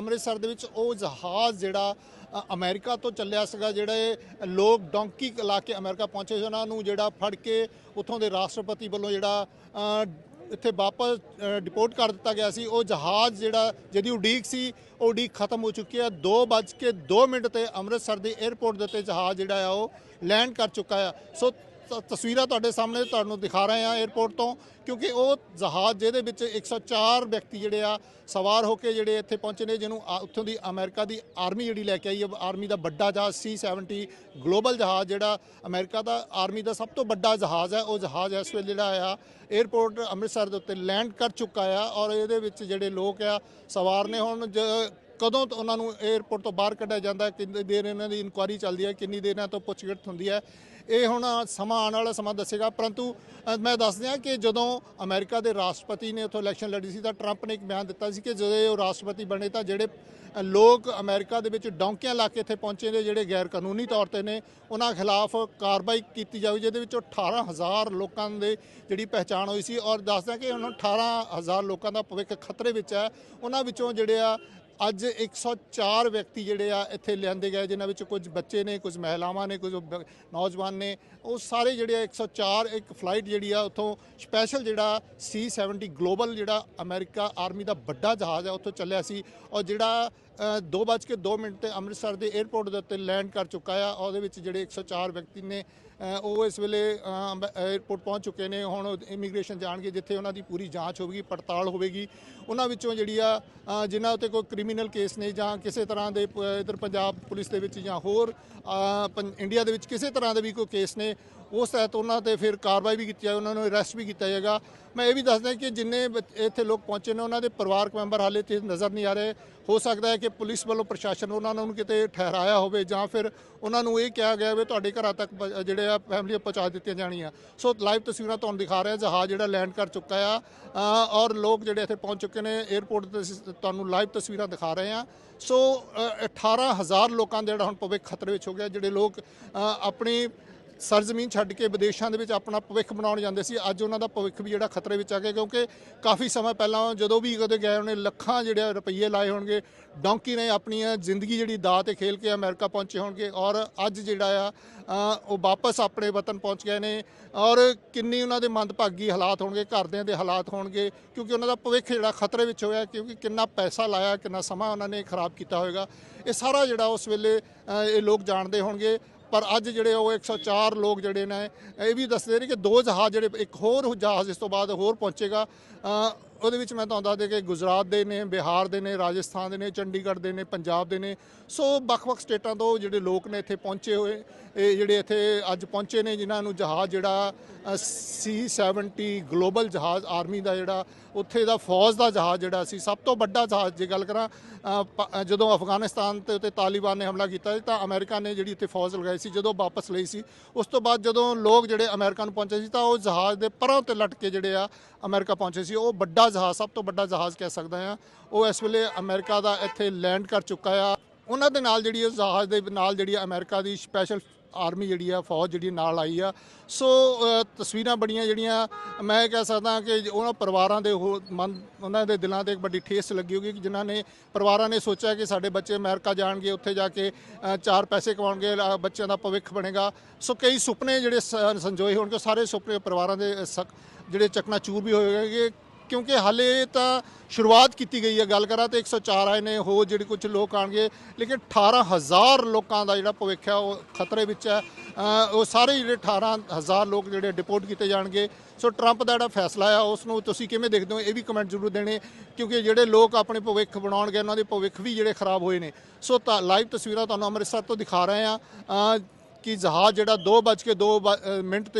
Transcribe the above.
ਅੰਮ੍ਰਿਤਸਰ ਦੇ ਵਿੱਚ ਉਹ ਜਹਾਜ਼ ਜਿਹੜਾ ਅ, ਅਮਰੀਕਾ ਤੋਂ ਚੱਲਿਆ ਸੀਗਾ ਜਿਹੜੇ ਲੋਕ ਡੌਂਕੀ ਲਾ ਕੇ ਅਮਰੀਕਾ ਪਹੁੰਚੇ ਸੀ ਉਹਨਾਂ ਨੂੰ ਜਿਹੜਾ ਫੜ ਕੇ ਉੱਥੋਂ ਦੇ ਰਾਸ਼ਟਰਪਤੀ ਵੱਲੋਂ ਜਿਹੜਾ ਇੱਥੇ ਵਾਪਸ ਡਿਪੋਰਟ ਕਰ ਦਿੱਤਾ ਗਿਆ ਸੀ। ਉਹ ਜਹਾਜ਼ ਜਿਹੜਾ ਜਿਹਦੀ ਉਡੀਕ ਸੀ ਉਹ ਉਡੀਕ ਖਤਮ ਹੋ ਚੁੱਕੀ ਹੈ। 2:02 ਮਿੰਟ ਤੇ ਅੰਮ੍ਰਿਤਸਰ ਦੇ 에ਅਰਪੋਰਟ ਦੇ ਉੱਤੇ ਜਹਾਜ਼ ਜਿਹੜਾ ਆ ਉਹ ਲੈਂਡ ਕਰ ਚੁੱਕਾ ਆ। ਸੋ ਤਸਵੀਰਾਂ ਤੁਹਾਡੇ ਸਾਹਮਣੇ ਤੁਹਾਨੂੰ ਦਿਖਾ ਰਹੇ ਆ 에ਅਰਪੋਰਟ ਤੋਂ, ਕਿਉਂਕਿ ਉਹ ਜਹਾਜ਼ ਜਿਹਦੇ ਵਿੱਚ 104 ਵਿਅਕਤੀ ਜਿਹੜੇ ਆ, ਸਵਾਰ ਹੋ ਕੇ ਜਿਹੜੇ ਇੱਥੇ ਪਹੁੰਚੇ ਨੇ, ਜਿਹਨੂੰ ਆ- ਉੱਥੋਂ ਦੀ ਅਮਰੀਕਾ ਦੀ ਆਰਮੀ ਜਿਹੜੀ ਲੈ ਕੇ ਆਈ ਹੈ, ਆਰਮੀ ਦਾ ਵੱਡਾ ਜਹਾਜ਼ C70 ਗਲੋਬਲ ਜਹਾਜ਼ ਜਿਹੜਾ ਅਮਰੀਕਾ ਦਾ ਆਰਮੀ ਦਾ ਸਭ ਤੋਂ ਵੱਡਾ ਜਹਾਜ਼ ਹੈ, ਉਹ ਜਹਾਜ਼ ਇਸ ਵੇਲੇ ਜਿਹੜਾ ਆ 에ਅਰਪੋਰਟ ਅੰਮ੍ਰਿਤਸਰ ਦੇ ਉੱਤੇ ਲੈਂਡ ਕਰ ਚੁੱਕਾ ਆ ਔਰ ਇਹਦੇ ਵਿੱਚ ਜਿਹੜੇ ਲੋਕ ਆ, ਸਵਾਰ ਨੇ ਹੁਣ ਜ- ਕਦੋਂ ਤੋਂ ਉਹਨਾਂ ਨੂੰ 에ਅਰਪੋਰਟ ਤੋਂ ਬਾਹਰ ਕੱਢਿਆ ਜਾਂਦਾ ਹੈ, ਕਿੰਨੀ ਦੇਰ ਇਹਨਾਂ ਦੀ ਇਨਕੁਆਇਰੀ ਚੱਲਦੀ ਹੈ ਕਿੰਨੀ ਦੇਰ ਇਹਨਾਂ ਤੋਂ ਪੁੱਛਗਿੱਛ ਹੁੰਦੀ ਹੈ। ਇਹ ਹੁਣ ਸਮਾਂ ਆਉਣ ਵਾਲਾ ਸਮਾਂ ਦੱਸੇਗਾ ਪਰੰਤੂ ਮੈਂ ਦੱਸ ਦਿਆਂ ਕਿ ਜਦੋਂ ਅਮਰੀਕਾ ਦੇ ਰਾਸ਼ਟਰਪਤੀ ਨੇ ਉੱਥੋਂ ਇਲੈਕਸ਼ਨ ਲੜੀ ਸੀ ਤਾਂ ਟਰੰਪ ਨੇ ਇੱਕ ਬਿਆਨ ਦਿੱਤਾ ਸੀ ਕਿ ਜਦੋਂ ਉਹ ਰਾਸ਼ਟਰਪਤੀ ਬਣੇ ਤਾਂ ਜਿਹੜੇ ਲੋਕ ਅਮਰੀਕਾ ਦੇ ਵਿੱਚ ਡੌਂਕੀਆਂ ਲਾ ਕੇ ਇੱਥੇ ਪਹੁੰਚੇ ਨੇ ਜਿਹੜੇ ਗੈਰ ਕਾਨੂੰਨੀ ਤੌਰ ਤੇ ਨੇ ਉਹਨਾਂ ਖਿਲਾਫ ਕਾਰਵਾਈ ਕੀਤੀ ਜਾਵੇ ਜਿਹਦੇ ਵਿੱਚੋਂ 18000 ਲੋਕਾਂ ਦੇ ਜਿਹੜੀ ਪਹਿਚਾਣ ਹੋਈ ਸੀ। ਔਰ ਦੱਸਦਾ ਕਿ ਉਹਨਾਂ 18000 ਲੋਕਾਂ ਦਾ ਭਵਿੱਖ ਖਤਰੇ ਵਿੱਚ ਹੈ ਉਹਨਾਂ ਵਿੱਚੋਂ ਜਿਹੜੇ ਆ ਅੱਜ 104 ਵਿਅਕਤੀ ਜਿਹੜੇ ਆ ਇੱਥੇ ਲਿਆਂਦੇ ਗਏ, ਜਿਨ੍ਹਾਂ ਵਿੱਚ ਕੁਝ ਬੱਚੇ ਨੇ, ਕੁਝ ਮਹਿਲਾਵਾਂ ਨੇ, ਕੁਝ ਨੌਜਵਾਨ ਨੇ। ਉਹ ਸਾਰੇ ਜਿਹੜੇ ਆ 104 ਇੱਕ ਫਲਾਈਟ ਜਿਹੜੀ ਆ ਉੱਥੋਂ ਸਪੈਸ਼ਲ ਜਿਹੜਾ C70 ਗਲੋਬਲ ਜਿਹੜਾ ਅਮਰੀਕਾ ਆਰਮੀ ਦਾ ਵੱਡਾ ਜਹਾਜ਼ ਆ, ਉੱਥੋਂ ਚੱਲਿਆ ਸੀ। ਔਰ ਜਿਹੜਾ 2:02 ਮਿੰਟ ਤੇ ਅੰਮ੍ਰਿਤਸਰ ਦੇ 에ਅਰਪੋਰਟ ਦੇ ਉੱਤੇ ਲੈਂਡ ਕਰ ਚੁੱਕਾ ਆ। ਉਹਦੇ ਵਿੱਚ ਜਿਹੜੇ 104 ਵਿਅਕਤੀ ਨੇ ਉਹ ਇਸ ਵੇਲੇ 에ਅਰਪੋਰਟ ਪਹੁੰਚ ਚੁੱਕੇ ਨੇ। ਹੁਣ ਇਮੀਗ੍ਰੇਸ਼ਨ ਜਾਣਗੇ ਜਿੱਥੇ ਉਹਨਾਂ ਦੀ ਪੂਰੀ ਜਾਂਚ ਹੋਵੇਗੀ ਪੜਤਾਲ ਹੋਵੇਗੀ। ਉਹਨਾਂ ਵਿੱਚੋਂ ਜਿਹੜੀ ਆ ਅ, ਜਿਨ੍ਹਾਂ ਉੱਤੇ ਕੋਈ ਕ੍ਰਿਮੀਨਲ ਕੇਸ ਨੇ ਜਾਂ ਕਿਸੇ ਤਰ੍ਹਾਂ ਦੇ ਪ- ਪੰਜਾਬ ਪੁਲਿਸ ਦੇ ਵਿੱਚ ਜਾਂ ਹੋਰ ਪੰ- ਇੰਡੀਆ ਦੇ ਵਿੱਚ ਕਿਸੇ ਤਰ੍ਹਾਂ ਦੇ ਵੀ ਕੋਈ ਕੇਸ ਨੇ ਉਸ ਤਹਿਤ ਉਹਨਾਂ ਤੇ ਫਿਰ ਕਾਰਵਾਈ ਵੀ ਕੀਤੀ ਜਾਏ ਉਹਨਾਂ ਨੂੰ ਅਰੈਸਟ ਵੀ ਕੀਤਾ ਜਾਏਗਾ। ਮੈਂ ਇਹ ਵੀ ਦੱਸਦਾ ਕਿ ਜਿੰਨੇ ਇੱਥੇ ਲੋਕ ਪਹੁੰਚੇ ਨੇ ਉਹਨਾਂ ਦੇ ਪਰਿਵਾਰਕ ਮੈਂਬਰ ਹਾਲੇ ਤੇ ਨਜ਼ਰ ਨਹੀਂ ਆ ਰਹੇ। ਹੋ ਸਕਦਾ ਹੈ ਕਿ ਪੁਲਿਸ ਵੱਲੋਂ ਪ੍ਰਸ਼ਾਸਨ ਉਹਨਾਂ ਨੂੰ ਕਿਤੇ ਠਹਿਰਾਇਆ ਹੋਵੇ ਜਾਂ ਫਿਰ ਉਹਨਾਂ ਨੂੰ ਇਹ ਕਿਹਾ ਗਿਆ ਹੋਵੇ ਤੁਹਾਡੇ ਘਰਾਂ ਤੱਕ ਪ- ਜਿਹੜੇ ਆ ਫੈਮਲੀ ਪਹੁੰਚਾ ਦਿੱਤੀਆਂ ਜਾਣੀਆਂ। ਸੋ ਲਾਈਵ ਤਸਵੀਰਾਂ ਤੁਹਾਨੂੰ ਦਿਖਾ ਰਿਹਾ ਜਹਾਜ਼ ਜਿਹੜਾ ਲੈਂਡ ਕਰ ਚੁੱਕਾ ਆ। ਔਰ ਲੋਕ ਜਿਹੜੇ ਇੱਥੇ ਪਹੁੰਚ ਚੁੱਕੇ ਨੇ 에ਅਰਪੋਰਟ ਤੇ ਅਸੀਂ ਤੁਹਾਨੂੰ ਲਾਈਵ ਤਸਵੀਰਾਂ ਦਿਖਾ ਰਹੇ ਹਾਂ। ਸੋ ਅ, 18000 ਲੋਕਾਂ ਦਾ ਜਿਹੜਾ ਹੁਣ ਭਵਿੱਖ ਖਤਰੇ ਵਿੱਚ ਹੋ ਗਿਆ ਜਿਹੜੇ ਲੋਕ ਆਪਣੀ ਸਰਜ਼ਮੀਨ ਛੱਡ ਕੇ ਵਿਦੇਸ਼ਾਂ ਦੇ ਵਿੱਚ ਆਪਣਾ ਭਵਿੱਖ ਬਣਾਉਣ ਜਾਂਦੇ ਸੀ। ਅੱਜ ਉਹਨਾਂ ਦਾ ਭਵਿੱਖ ਵੀ ਜਿਹੜਾ ਖਤਰੇ ਵਿੱਚ ਆ ਗਿਆ ਕਿਉਂਕਿ ਕਾਫੀ ਸਮਾਂ ਪਹਿਲਾਂ ਜਦੋਂ ਵੀ ਕਦੇ ਗਏ ਉਹਨੇ ਲੱਖਾਂ ਜਿਹੜੇ ਰੁਪਈਏ ਲਾਏ ਹੋਣਗੇ, ਡੌਂਕੀ ਨੇ ਆਪਣੀਆਂ ਜ਼ਿੰਦਗੀ ਜਿਹੜੀ ਦਾਅ ਤੇ ਖੇਲ ਕੇ ਅਮਰੀਕਾ ਪਹੁੰਚੇ ਹੋਣਗੇ ਔਰ ਅੱਜ ਜਿਹੜਾ ਆ ਉਹ ਵਾਪਸ ਆਪਣੇ ਵਤਨ ਪਹੁੰਚ ਗਏ ਨੇ ਔਰ ਕਿੰਨੀ ਉਹਨਾਂ ਦੇ ਮੰਦਭਾਗੀ ਹਾਲਾਤ ਹੋਣਗੇ, ਘਰਦਿਆਂ ਦੇ ਹਾਲਾਤ ਹੋਣਗੇ, ਕਿਉਂਕਿ ਉਹਨਾਂ ਦਾ ਭਵਿੱਖ ਜਿਹੜਾ ਖਤਰੇ ਵਿੱਚ ਹੋਇਆ ਕਿਉਂਕਿ ਕਿੰਨਾ ਪੈਸਾ ਲਾਇਆ, ਕਿੰਨਾ ਸਮਾਂ ਉਹਨਾਂ ਨੇ ਖਰਾਬ ਕੀਤਾ ਹੋਵੇਗਾ ਇਹ ਸਾਰਾ ਜਿਹੜਾ ਉਸ ਵੇਲੇ ਇਹ ਲੋਕ ਜਾਣਦੇ ਹੋਣਗੇ। ਪਰ ਅੱਜ ਜਿਹੜੇ ਉਹ 104 ਲੋਕ ਜਿਹੜੇ ਨੇ, ਇਹ ਵੀ ਦੱਸਦੇ ਨੇ ਕਿ ਦੋ ਜਹਾਜ਼ ਜਿਹੜੇ, ਇੱਕ ਹੋਰ ਜਹਾਜ਼ ਇਸ ਤੋਂ ਬਾਅਦ ਹੋਰ ਪਹੁੰਚੇਗਾ। ਉਹਦੇ ਵਿੱਚ ਮੈਂ ਤੁਹਾਨੂੰ ਦੱਸ ਦੇ ਕਿ ਗੁਜਰਾਤ ਦੇ ਨੇ, ਬਿਹਾਰ ਦੇ ਨੇ, ਰਾਜਸਥਾਨ ਦੇ ਨੇ, ਚੰਡੀਗੜ੍ਹ ਦੇ ਨੇ, ਪੰਜਾਬ ਦੇ ਨੇ। ਸੋ ਵੱਖ-ਵੱਖ ਸਟੇਟਾਂ ਤੋਂ ਜਿਹੜੇ ਲੋਕ ਨੇ ਇੱਥੇ ਪਹੁੰਚੇ ਹੋਏ, ਇਹ ਜਿਹੜੇ ਇੱਥੇ ਅੱਜ ਪਹੁੰਚੇ ਨੇ, ਜਿਨ੍ਹਾਂ ਨੂੰ ਜਹਾਜ਼ ਜਿਹੜਾ C70 ਗਲੋਬਲ ਜਹਾਜ਼ ਆਰਮੀ ਦਾ ਜਿਹੜਾ, ਉੱਥੇ ਦਾ ਫੌਜ ਦਾ ਜਹਾਜ਼ ਜਿਹੜਾ ਸੀ, ਸਭ ਤੋਂ ਵੱਡਾ ਜਹਾਜ਼ ਜੇ ਗੱਲ ਕਰਾਂ ਜਦੋਂ ਅਫਗਾਨਿਸਤਾਨ ਤੇ ਉੱਤੇ ਤਾਲਿਬਾਨ ਨੇ ਹਮਲਾ ਕੀਤਾ ਸੀ, ਤਾਂ ਅਮਰੀਕਾ ਨੇ ਜਿਹੜੀ ਉੱਥੇ ਫੌਜ ਲਗਾਈ ਸੀ, ਜਦੋਂ ਵਾਪਸ ਲਈ ਸੀ, ਉਸ ਤੋਂ ਬਾਅਦ ਜਦੋਂ ਲੋਕ ਜਿਹੜੇ ਅਮਰੀਕਾ ਨੂੰ ਪਹੁੰਚੇ ਸੀ, ਤਾਂ ਉਹ ਜਹਾਜ਼ ਦੇ ਪਰਾਂ ਤੇ ਲਟ ਕੇ ਜਿਹੜੇ ਆ, ਅਮਰੀਕਾ ਪਹੁੰਚੇ ਸੀ। ਉਹ ਵੱਡਾ ਜਹਾਜ਼, ਸਭ ਤੋਂ ਵੱਡਾ ਜਹਾਜ਼ ਕਹਿ ਸਕਦੇ ਆ ਉਹ ਇਸ ਵੇਲੇ ਅਮਰੀਕਾ ਦਾ ਇੱਥੇ ਲੈਂਡ ਕਰ ਚੁੱਕਾ ਆ। ਉਹਨਾਂ ਦੇ ਨਾਲ ਜਿਹੜੀ ਉਸ ਜਹਾਜ਼ ਦੇ ਨਾਲ ਜਿਹੜੀ ਆ ਅਮਰੀਕਾ ਦੀ ਸਪੈਸ਼ਲ ਆਰਮੀ ਜਿਹੜੀ ਆ, ਫੌਜ ਜਿਹੜੀ ਨਾਲ ਆਈ ਆ। ਸੋ ਤਸਵੀਰਾਂ ਬੜੀਆਂ ਜਿਹੜੀਆਂ, ਮੈਂ ਕਹਿ ਸਕਦਾ ਕਿ ਉਹਨਾਂ ਪਰਿਵਾਰਾਂ ਦੇ ਉਹ ਮਨ, ਉਹਨਾਂ ਦੇ ਦਿਲਾਂ ਤੇ ਇੱਕ ਵੱਡੀ ਠੇਸ ਲੱਗੀ ਹੋਗੀ ਕਿ ਜਿਨ੍ਹਾਂ ਨੇ, ਪਰਿਵਾਰਾਂ ਨੇ ਸੋਚਿਆ ਕਿ ਸਾਡੇ ਬੱਚੇ ਅਮਰੀਕਾ ਜਾਣਗੇ, ਉੱਥੇ ਜਾ ਕੇ ਚਾਰ ਪੈਸੇ ਕਮਾਉਣਗੇ ਬੱਚਿਆਂ ਦਾ ਭਵਿੱਖ ਬਣੇਗਾ। ਸੋ, ਕਈ ਸੁਪਨੇ ਜਿਹੜੇ ਸ- ਸੰਜੋਏ ਹੋਣਗੇ ਸਾਰੇ ਸੁਪਨੇ ਪਰਿਵਾਰਾਂ ਦੇ ਸਕ- ਜਿਹੜੇ ਚਕਨਾਚੂਰ ਵੀ ਹੋਏਗੇ ਕਿਉਂਕਿ ਹਾਲੇ ਤਾਂ ਸ਼ੁਰੂਆਤ ਕੀਤੀ ਗਈ ਹੈ ਗੱਲ ਕਰਾਂ ਤੇ 104 ਆਏ ਨੇ ਹੋ ਜਿਹੜੇ ਕੁਝ ਲੋਕ ਆਣਗੇ ਲੇਕਿਨ 18000 ਲੋਕਾਂ ਦਾ ਜਿਹੜਾ ਭਵਿੱਖ ਹੈ, ਉਹ ਖਤਰੇ ਵਿੱਚ ਹੈ। ਉਹ ਸਾਰੇ ਜਿਹੜੇ 18000 ਲੋਕ ਜਿਹੜੇ ਡਿਪੋਰਟ ਕੀਤੇ ਜਾਣਗੇ। ਸੋ ਟਰੰਪ ਦਾ ਜਿਹੜਾ ਫੈਸਲਾ ਆ, ਉਸ ਨੂੰ ਤੁਸੀਂ ਕਿਵੇਂ ਦੇਖਦੇ ਹੋ? ਇਹ ਵੀ ਕਮੈਂਟ ਜ਼ਰੂਰ ਦੇਣੇ, ਕਿਉਂਕਿ ਜਿਹੜੇ ਲੋਕ ਆਪਣੇ ਭਵਿੱਖ ਬਣਾਉਣਗੇ, ਉਹਨਾਂ ਦੇ ਭਵਿੱਖ ਵੀ ਜਿਹੜੇ ਖਰਾਬ ਹੋਏ ਨੇ। ਸੋ ਤਾਂ ਲਾਈਵ ਤਸਵੀਰਾਂ ਤੁਹਾਨੂੰ ਅੰਮ੍ਰਿਤਸਰ ਤੋਂ ਦਿਖਾ ਰਹੇ ਆ ਕਿ ਜਹਾਜ਼ ਜਿਹੜਾ 2:02 ਮਿੰਟ ਤੇ